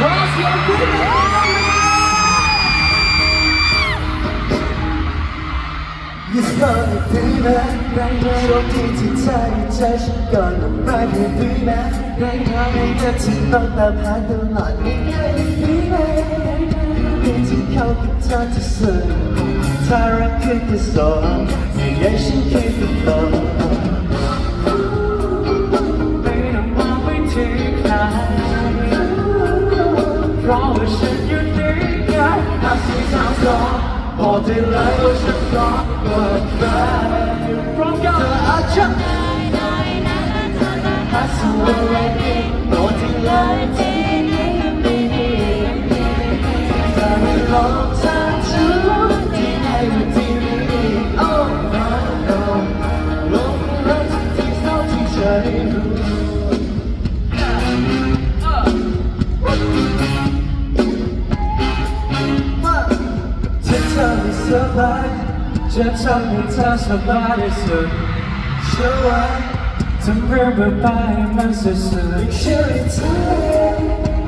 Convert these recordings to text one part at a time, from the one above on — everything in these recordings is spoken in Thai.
ขอเสียงปรบมือยิ่งฟังอีกทีนะไรเมื่อโชคดีที่เธอได้เจอฉันก่อนลงมาเพียง ว่าฉันอยู่นี่ไงหากสิ่สาวสองบอกได้เลยว่าฉันร้องกว่าใครพร้อมกันอาจจะหาสิ่งอะไรดีบอกได้เลยที่นี่ไม่ลองใจ สบายจะทำให้เธอสบายที่สุดเชื่อว่าทำเรื่องแบบไปมันสุดอีกเชื่อในเธอ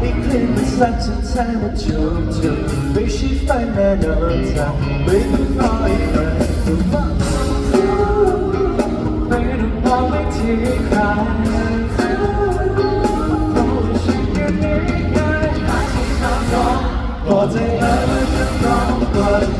อีกคลิปมันสักจะแทนมาจูบจูบไม่ใช่ฝันแน่นอนจ้ะไม่ต้องรออีกนานถูกต้องๆไม่ต้องมองไปที่ใครเพร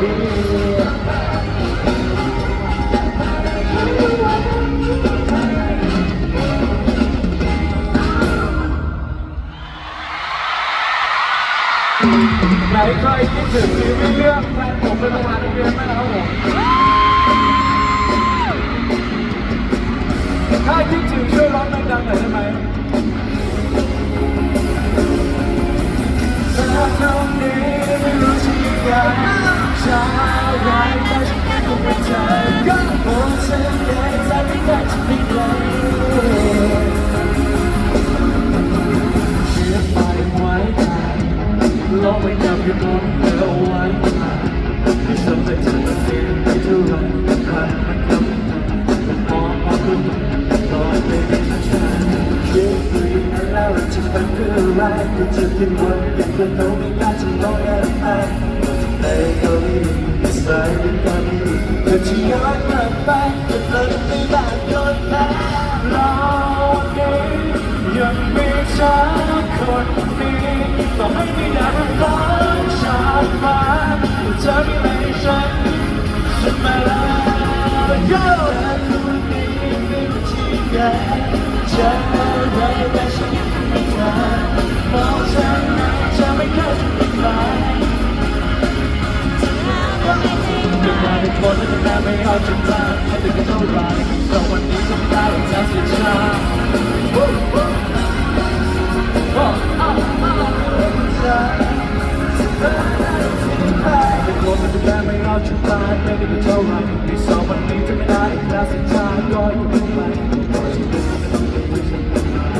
ไหนใครคิดถึงทีวีเรื่องแฟนผมเป็นประธานเรียนไหมครับผมถ้าคิดถึงช่วยร้องดังๆหน่อยได้ไหม ลองไปจับอยู่บนเรือไว้ที่สำเร็จจะเป็นเพียงไม่เท่าไรใครมันทำให้มองมองดูต่อไปใคยจะเป็นไรเกิดมาเป็นคนที่แต่ไม่เอาจริงจังไม่ถึงกับเท่าไรแต่วันนี้ก็ไม่ได้หรอกจะเสียชาโอ้อ้าเป็นคนที่แต่ไม่เอาจริงจังไม่ถึงกับเท่าไรที่สองวันนี้จะไม่ได้แล้วสียชาก็อยู่ไม่ไหว